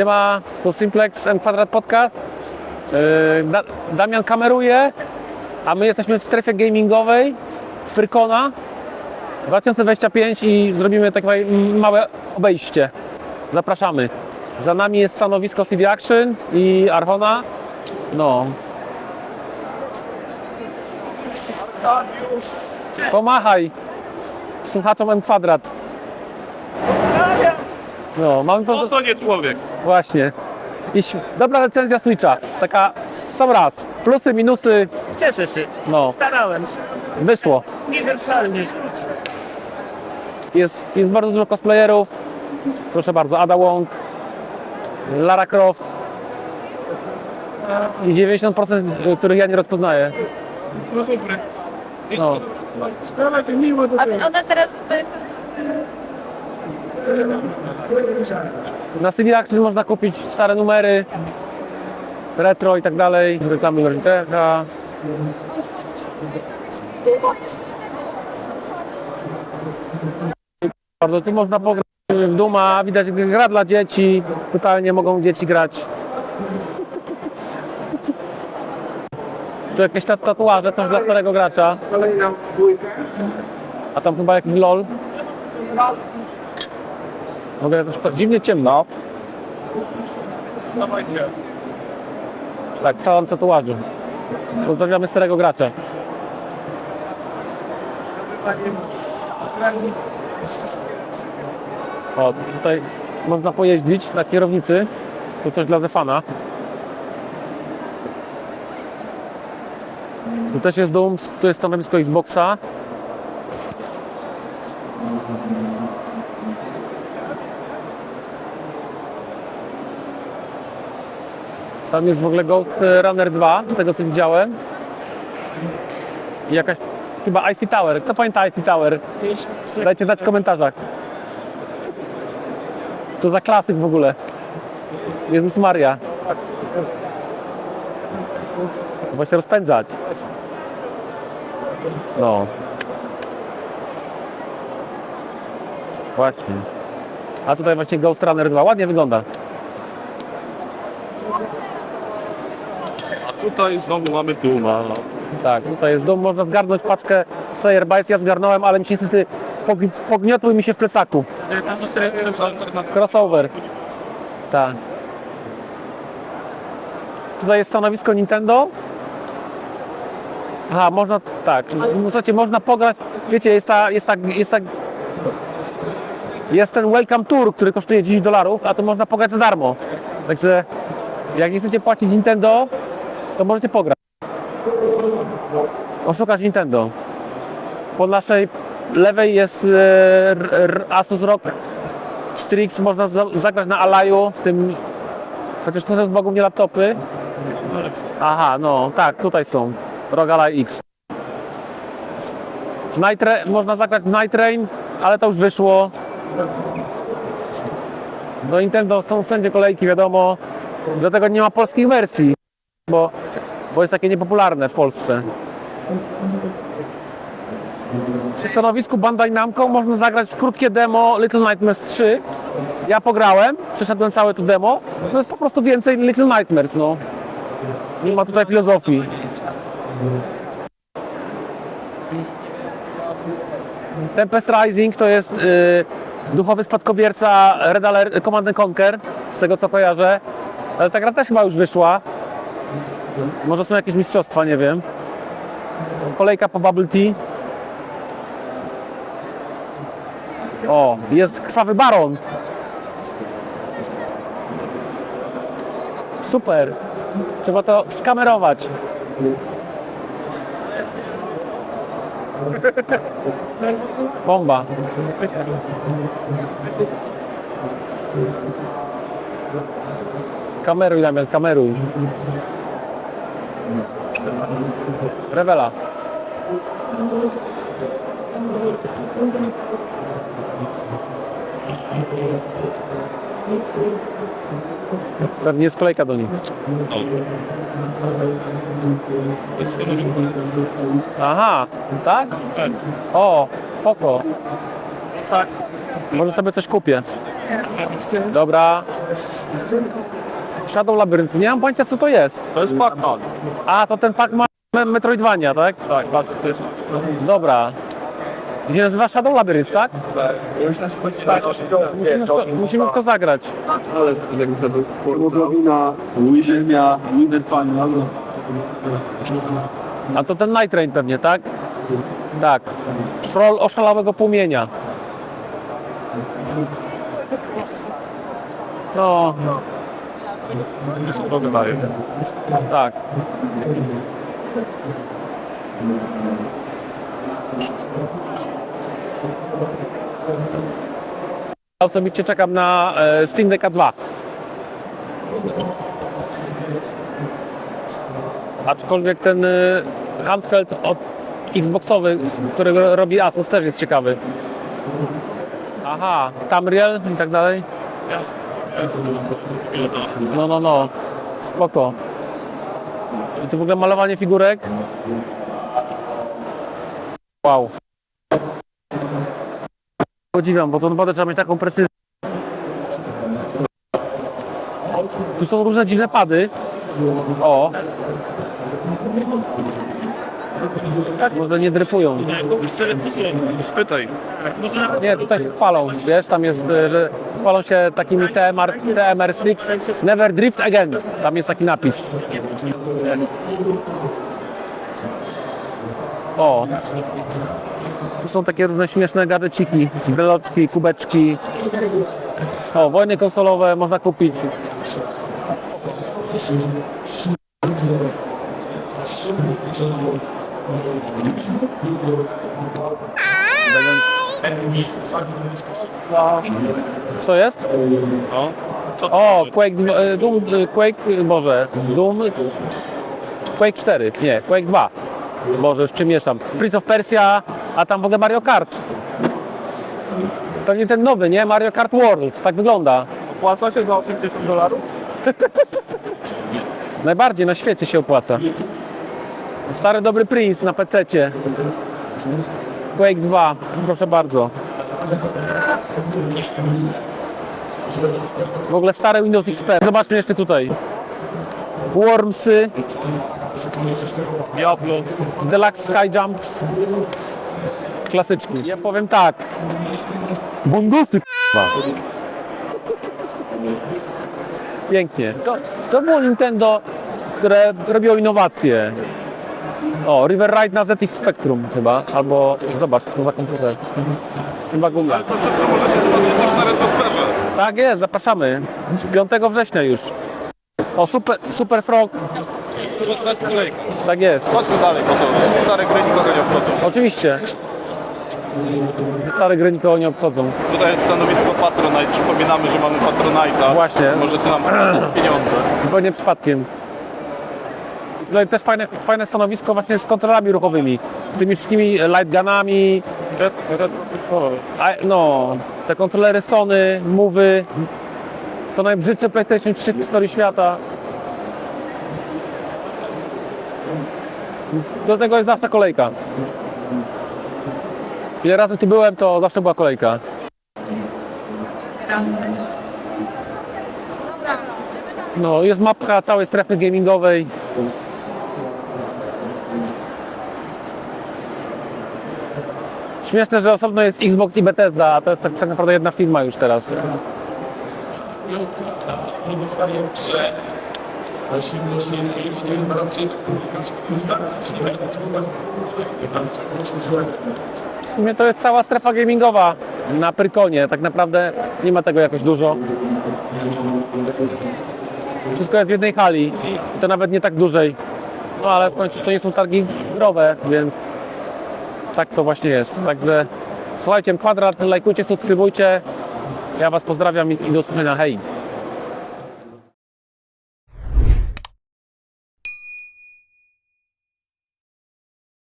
Siema, tu Simplex M Kwadrat Podcast. Yy, da Damian kameruje, a my jesteśmy w strefie gamingowej Pyrkona 2025 i zrobimy takie małe obejście. Zapraszamy. Za nami jest stanowisko CD Action i Archona. No. Pomachaj słuchaczom M Kwadrat. No, mamy po... O, to nie człowiek. Właśnie. I ś- dobra recenzja Switcha. Taka w sam raz. Plusy, minusy, Cieszę się. no, Starałem się. wyszło. Uniwersalnie. Jest, jest bardzo dużo cosplayerów. Proszę bardzo, Ada Wong, Lara Croft. I 90% których ja nie rozpoznaję. No dobry. No. Dawaj, miło do A ona teraz Na CD Action można kupić stare numery, retro i tak dalej, reklamy Logitecha. Bardzo tu można pograć w Duma, widać gra dla dzieci, totalnie mogą dzieci grać. Tu jakieś tat- tatuaże, coś dla starego gracza, a tam chyba jakiś LOL. W ogóle jakoś to dziwnie ciemno. Tak, salon tatuażu. Pozdrawiamy starego gracza. O, tutaj można pojeździć na kierownicy. Tu coś dla Defana. Tu też jest dom, tu jest stanowisko Xboxa. Tam jest w ogóle Ghost Runner 2, z tego co widziałem. I jakaś chyba IC Tower. Kto pamięta IC Tower? Dajcie znać w komentarzach. Co za klasyk w ogóle. Jezus Maria. Trzeba się rozpędzać. No. Właśnie. A tutaj właśnie Ghost Runner 2. Ładnie wygląda. Tutaj znowu mamy Duma. No. Tak, tutaj jest dom, można zgarnąć paczkę Slayer Bites. Ja zgarnąłem, ale mi się niestety pog- pogniotły mi się w plecaku. Crossover. Tak. Tutaj jest stanowisko Nintendo. Aha, można, tak, słuchajcie, można pograć, wiecie, jest ta, jest ta, jest ta, jest ten Welcome Tour, który kosztuje 10 dolarów, a to można pograć za darmo. Także, jak nie chcecie płacić Nintendo, to możecie pograć. Oszukać Nintendo. Po naszej lewej jest e, Asus ROG Strix, można za, zagrać na Alaju, tym, chociaż to są nie laptopy. Aha, no tak, tutaj są. ROG Ally X. W Night można zagrać w Night Rain, ale to już wyszło. Do Nintendo są wszędzie kolejki, wiadomo. Dlatego nie ma polskich wersji, bo, bo jest takie niepopularne w Polsce. Przy stanowisku Bandai Namco można zagrać krótkie demo Little Nightmares 3. Ja pograłem, przeszedłem całe to demo. No jest po prostu więcej Little Nightmares, no. Nie ma tutaj filozofii. Tempest Rising to jest y, duchowy spadkobierca Red Alert Command and Conquer, z tego co kojarzę. Ale ta gra też chyba już wyszła. Może są jakieś mistrzostwa, nie wiem. Kolejka po Bubble Tea. O, jest krwawy baron. Super. Trzeba to skamerować. Bomba. Kameruj, Damian, kameruj. Rewela. Pewnie jest kolejka do nich. Aha, tak? Tak. O, spoko. Tak. Może sobie coś kupię. Dobra. Shadow Labyrinth. Nie mam pojęcia co to jest. To jest Pac-Man. A, to ten Pac-Man Me- Metroidvania, tak? Tak, bardzo to jest Dobra. I się nazywa Shadow Labyrinth, tak? Musimy w to, musimy w to zagrać. Ale jakby to był Hemoglobina, łyżenia, wydepania. A to ten Night Train pewnie, tak? Tak. Troll oszalałego płomienia. No, wydaje. tak. Osobiście czekam na e, Steam Decka 2. Aczkolwiek ten y, handheld od Xboxowy, którego robi Asus też jest ciekawy. Aha, Tamriel i tak dalej. Jasne. No, no, no. Spoko. I tu w ogóle malowanie figurek. Wow. Podziwiam, bo to naprawdę trzeba mieć taką precyzję. Tu są różne dziwne pady. O. Może nie dryfują. Spytaj. Nie, tutaj się chwalą, wiesz, tam jest, e, że chwalą się takimi TMR, TMR sticks, never drift again, tam jest taki napis. O, tu są takie różne śmieszne gadżeciki, breloczki, kubeczki. O, wojny konsolowe można kupić. Co jest? No. Co to O, Quake, e, Doom, e, Quake, e, Boże, Doom, Quake 4, nie, Quake 2. Boże, już przemieszam. Prince of Persia, a tam w ogóle Mario Kart. Pewnie ten nowy, nie? Mario Kart World, tak wygląda. Opłaca się za 80 dolarów? Najbardziej na świecie się opłaca. Stary dobry Prince na PC-cie. Quake 2, proszę bardzo. W ogóle stare Windows XP. Zobaczmy jeszcze tutaj. Wormsy, Diablo. Deluxe Sky Jumps. Klasyczki. Ja powiem tak. Bongosy k***a. Pięknie. To, to było Nintendo, które robiło innowacje. O, River Ride na ZX Spectrum chyba, albo zobacz, co to za komputer. Chyba Google. To wszystko może się zobaczyć też na retrosferze. Tak jest, zapraszamy. 5 września już. O, Super, super Frog, Chyba stać kolejka. tak jest. Chodźmy dalej, bo to stare gry nikogo nie obchodzą. Oczywiście. Stare gry nikogo nie obchodzą. Tutaj jest stanowisko Patronite. Przypominamy, że mamy Patronite'a. Właśnie. Możecie nam pieniądze. Zupełnie przypadkiem. Tutaj też fajne, fajne stanowisko właśnie z kontrolami ruchowymi. Tymi wszystkimi lightgunami, no, te kontrolery Sony, Mowy. To najbrzydsze PlayStation 3 w historii świata. Do tego jest zawsze kolejka. Ile razy tu byłem, to zawsze była kolejka. No, jest mapka całej strefy gamingowej. Śmieszne, że osobno jest Xbox i Bethesda, a to jest tak, tak naprawdę jedna firma już teraz. W sumie to jest cała strefa gamingowa na Pyrkonie. Tak naprawdę nie ma tego jakoś dużo. Wszystko jest w jednej hali to nawet nie tak dużej. No ale w końcu to nie są targi growe, więc tak to właśnie jest. Także słuchajcie, kwadrat, lajkujcie, subskrybujcie. Ja Was pozdrawiam i do usłyszenia. Hej!